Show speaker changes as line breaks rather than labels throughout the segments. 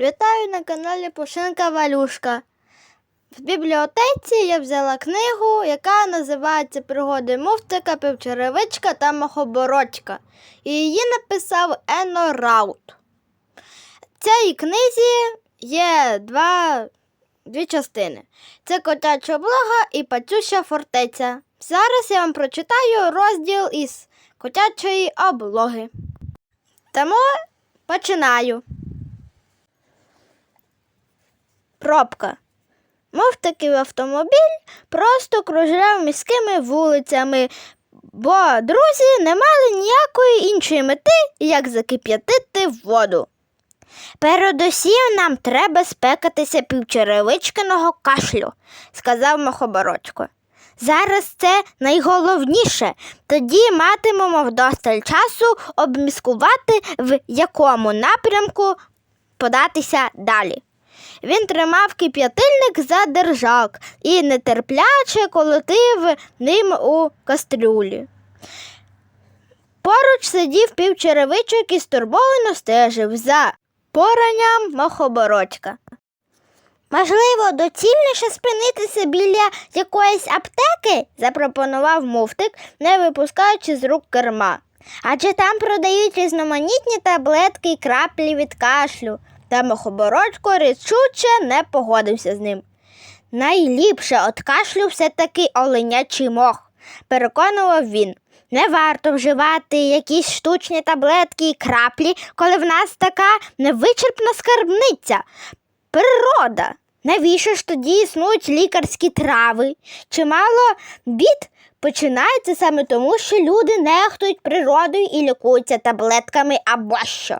Вітаю на каналі Пушинка Валюшка. В бібліотеці я взяла книгу, яка називається Пригоди муфтика, півчеревичка та мохоборочка. І її написав Ено Раут. В цій книзі є два, дві частини: це котяча облога і пацюща фортеця. Зараз я вам прочитаю розділ із котячої облоги. Тому починаю. Пробка. Мовтаків автомобіль просто кружляв міськими вулицями, бо друзі не мали ніякої іншої мети, як закип'ятити воду. Передусім нам треба спекатися півчеревичкиного кашлю, сказав Мохобородько. Зараз це найголовніше. Тоді матимемо вдосталь часу обміскувати, в якому напрямку податися далі. Він тримав кип'ятильник за держак і нетерпляче колотив ним у кастрюлі. Поруч сидів півчеревичок і стурбовано стежив за поранням мохобородька. Можливо, доцільніше спинитися біля якоїсь аптеки, запропонував муфтик, не випускаючи з рук керма. Адже там продають різноманітні таблетки і краплі від кашлю. Та мохобородько рішуче не погодився з ним. Найліпше від кашлю все-таки оленячий мох, переконував він. Не варто вживати якісь штучні таблетки і краплі, коли в нас така невичерпна скарбниця. Природа. Навіщо ж тоді існують лікарські трави? Чимало бід починається саме тому, що люди нехтують природою і лікуються таблетками або що.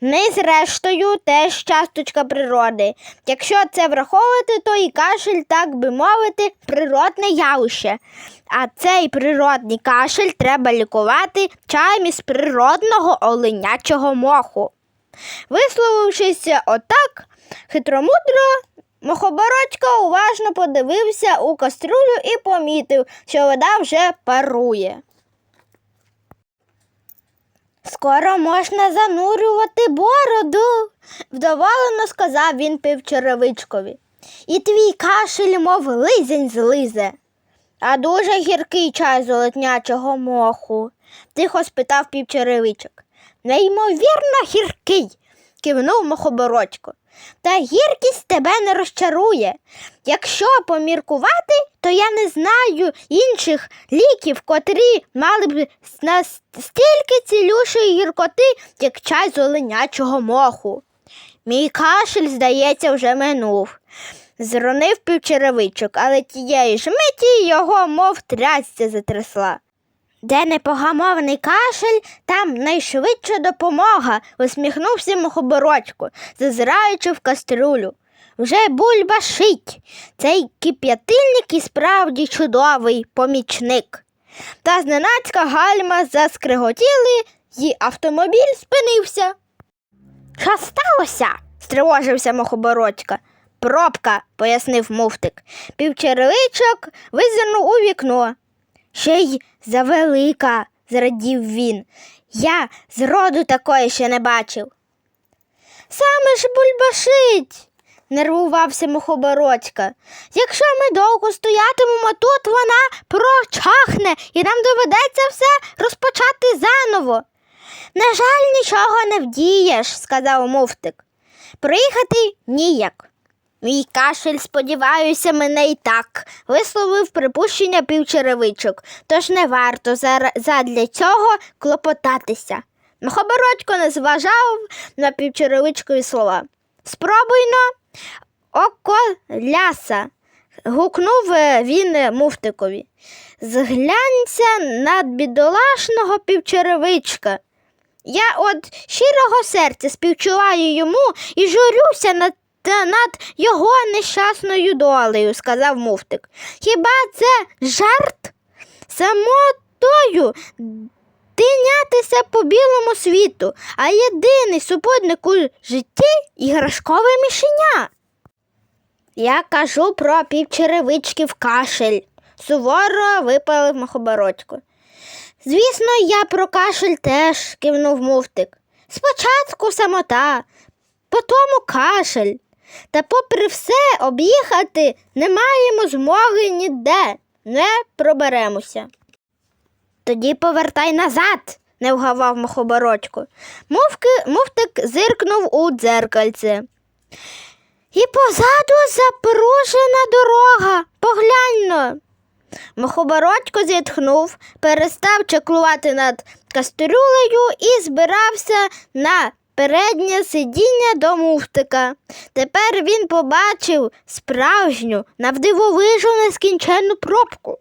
Не зрештою теж часточка природи. Якщо це враховувати, то і кашель, так би мовити, природне явище. А цей природний кашель треба лікувати чаєм із природного оленячого моху. Висловившись отак, хитромудро, Мохобородько уважно подивився у каструлю і помітив, що вода вже парує. Скоро можна занурювати бороду, вдоволено сказав він півчеревичкові. І твій кашель, мов лизень злизе. А дуже гіркий чай золотнячого моху, тихо спитав півчеревичок. Неймовірно гіркий, кивнув мохобородько. Та гіркість тебе не розчарує. Якщо поміркувати, то я не знаю інших ліків, котрі мали б настільки цілющої гіркоти, як чай з оленячого моху. Мій кашель, здається, вже минув. Зронив півчеревичок, але тієї ж миті його, мов трясця затрясла. Де непогамовний кашель, там найшвидша допомога, усміхнувся мохоборочку, зазираючи в каструлю. Вже бульба шить. Цей кип'ятильник і справді чудовий помічник. Та зненацька гальма заскриготіли, і автомобіль спинився. Що сталося? стривожився мохобородька. Пробка, пояснив муфтик. Півчеревичок визирнув у вікно. Ще й завелика, зрадів він. Я зроду такої ще не бачив. Саме ж бульбашить, нервувався мухобородька. Якщо ми довго стоятимемо тут, вона прочахне і нам доведеться все розпочати заново. На жаль, нічого не вдієш, сказав муфтик. Приїхати ніяк. Мій кашель, сподіваюся, мене і так, висловив припущення півчеревичок, тож не варто задля цього клопотатися. Мохобородько не зважав на півчеревичкові слова. Спробуйно, око ляса, гукнув е, він е, муфтикові. Зглянься над бідолашного півчеревичка. Я от щирого серця співчуваю йому і журюся над, та над його нещасною долею, сказав муфтик. Хіба це жарт? Самотою тинятися по білому світу, а єдиний супутник у житті іграшкове мішеня. Я кажу про півчеревичків кашель, суворо випалив Махобородько. Звісно, я про кашель теж, кивнув муфтик. Спочатку самота, потому кашель. Та попри все об'їхати не маємо змоги ніде, не проберемося. Тоді повертай назад, не вгавав мохоборочку. Мовки, мовтик зиркнув у дзеркальце. І позаду запорожена дорога. Погляньно. Мохобородько зітхнув, перестав чеклувати над кастрюлею і збирався на переднє сидіння до муфтика. Тепер він побачив справжню, навдивовижу нескінченну пробку.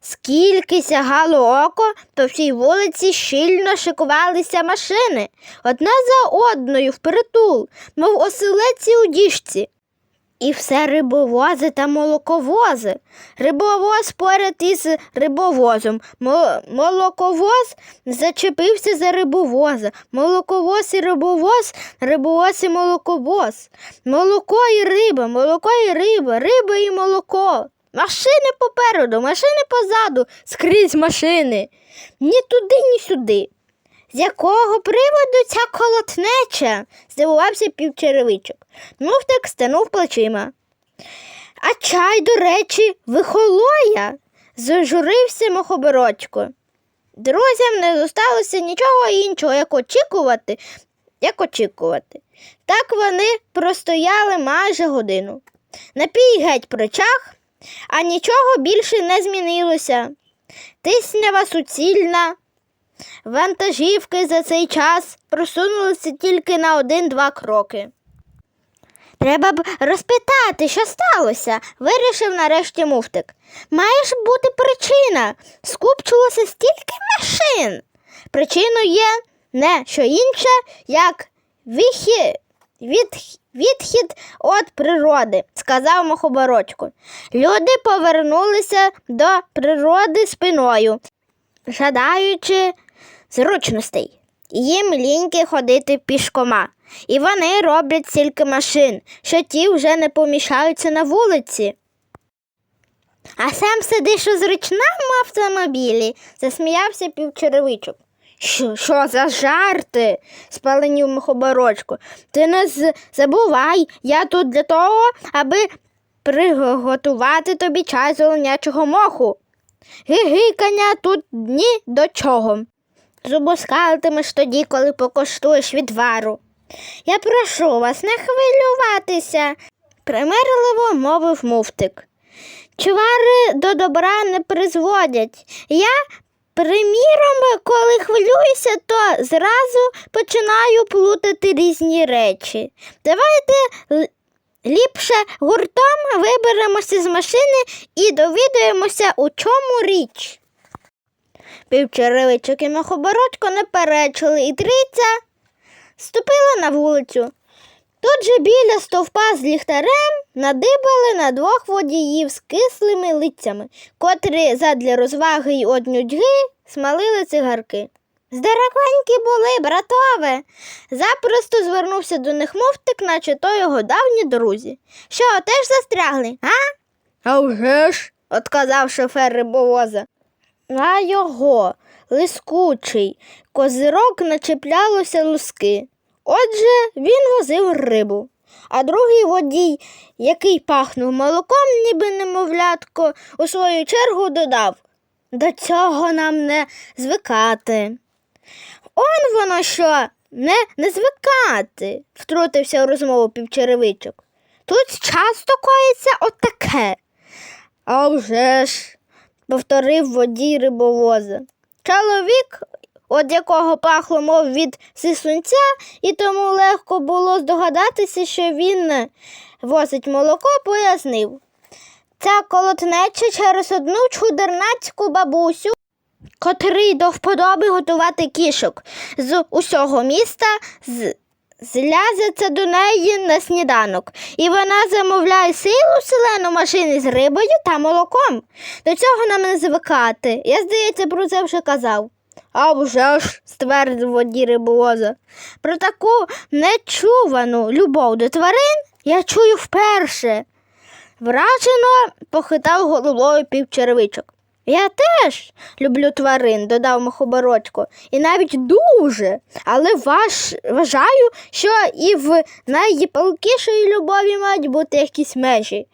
Скільки сягало око, по всій вулиці щільно шикувалися машини, одна за одною впритул, мов оселеці у діжці. І все рибовози та молоковози. Рибовоз поряд із рибовозом. Молоковоз зачепився за рибовоза. Молоковоз і рибовоз, рибовоз і молоковоз. Молоко і риба, молоко і риба, риба і молоко. Машини попереду, машини позаду, скрізь машини. Ні туди, ні сюди. З якого приводу ця колотнеча? здивувався півчеревичок. Муфтик стенув плечима. А чай, до речі, вихолоя, зажурився мохоборочко. Друзям не зосталося нічого іншого, як очікувати, як очікувати. Так вони простояли майже годину. Напій геть причах, а нічого більше не змінилося. Тиснява суцільна. Вантажівки за цей час просунулися тільки на один-два кроки. Треба б розпитати, що сталося, вирішив нарешті муфтик. Має ж бути причина. Скупчилося стільки машин. Причиною є не що інше, як вихі... від... відхід від природи, сказав Мохоборочко. Люди повернулися до природи спиною, жадаючи зручностей. Їм ліньки ходити пішкома, і вони роблять стільки машин, що ті вже не помішаються на вулиці. А сам сидиш у зручному автомобілі, засміявся півчеревичок. Що, що за жарти? спаленів мухоборочку. Ти не забувай, я тут для того, аби приготувати тобі чай з оленячого моху. Гигикання тут ні до чого. Зубоскалтимеш тоді, коли покоштуєш відвару. Я прошу вас не хвилюватися, примирливо мовив муфтик. Чвари до добра не призводять. Я, приміром, коли хвилююся, то зразу починаю плутати різні речі. Давайте ліпше гуртом виберемося з машини і довідаємося, у чому річ. Півчеревичок і мохоборочко не перечили, і триця ступила на вулицю. Тут же біля стовпа з ліхтарем надибали на двох водіїв з кислими лицями, котрі задля розваги й од нудьги смалили цигарки. Здоровенькі були, братове. Запросто звернувся до них мовтик, наче то його давні друзі. Що, теж застрягли, а? А вже ж, отказав шофер рибовоза. На його лискучий козирок начеплялося луски. Отже, він возив рибу. А другий водій, який пахнув молоком, ніби немовлятко, у свою чергу додав До цього нам не звикати. Он воно що, не, не звикати, втрутився у розмову півчеревичок. Тут часто коїться отаке. А вже ж, повторив водій рибовоза. Чоловік, від якого пахло, мов від сисунця, і тому легко було здогадатися, що він возить молоко, пояснив. Ця колотнеча через одну чудернацьку бабусю, котрий до вподоби готувати кішок з усього міста, з... злязяться до неї на сніданок, і вона замовляє силу селену машини з рибою та молоком. До цього нам не звикати. Я, здається, про це вже казав. А вже ж, ствердив водій рибовоза. Про таку нечувану любов до тварин я чую вперше. Вражено похитав головою півчеревичок. Я теж люблю тварин, додав Мохобородько, і навіть дуже. Але ваш, вважаю, що і в найпалкішої любові мають бути якісь межі.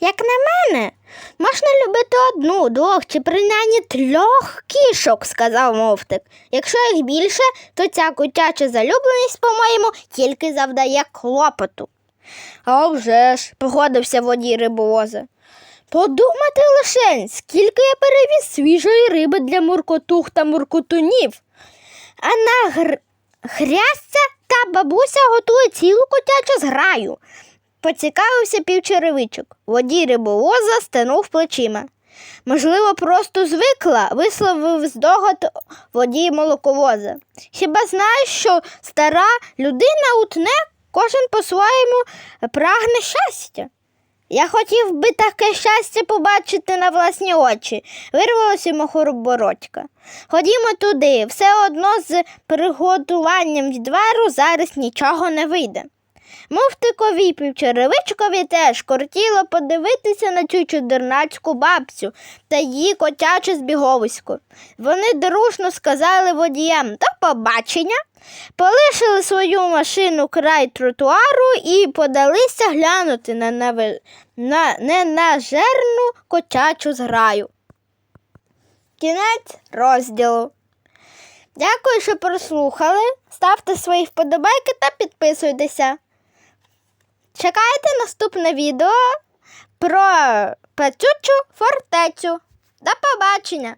Як на мене, можна любити одну, двох чи принаймні трьох кішок, сказав мовтик. Якщо їх більше, то ця котяча залюбленість, по-моєму, тільки завдає клопоту. А вже ж, погодився водій рибовоза. Подумати лише, скільки я перевіз свіжої риби для муркотух та муркотунів. А на гр... хрясця та бабуся готує цілу котячу зграю. Поцікавився півчеревичок. Водій рибовоза стенув плечима. Можливо, просто звикла, висловив здогад водій молоковоза. Хіба знаєш, що стара людина утне, кожен по-своєму прагне щастя? Я хотів би таке щастя побачити на власні очі, вирвалося мохоробородька. Ходімо туди, все одно з приготуванням відвару зараз нічого не вийде. Мовтикові й півчеревичкові теж кортіло подивитися на цю чудернацьку бабцю та її котяче збіговисько. Вони дружно сказали водіям до побачення, полишили свою машину край тротуару і подалися глянути на ненажерну котячу зграю. Кінець розділу. Дякую, що прослухали. Ставте свої вподобайки та підписуйтеся. Чекайте наступне відео про пацючу фортецю. До побачення!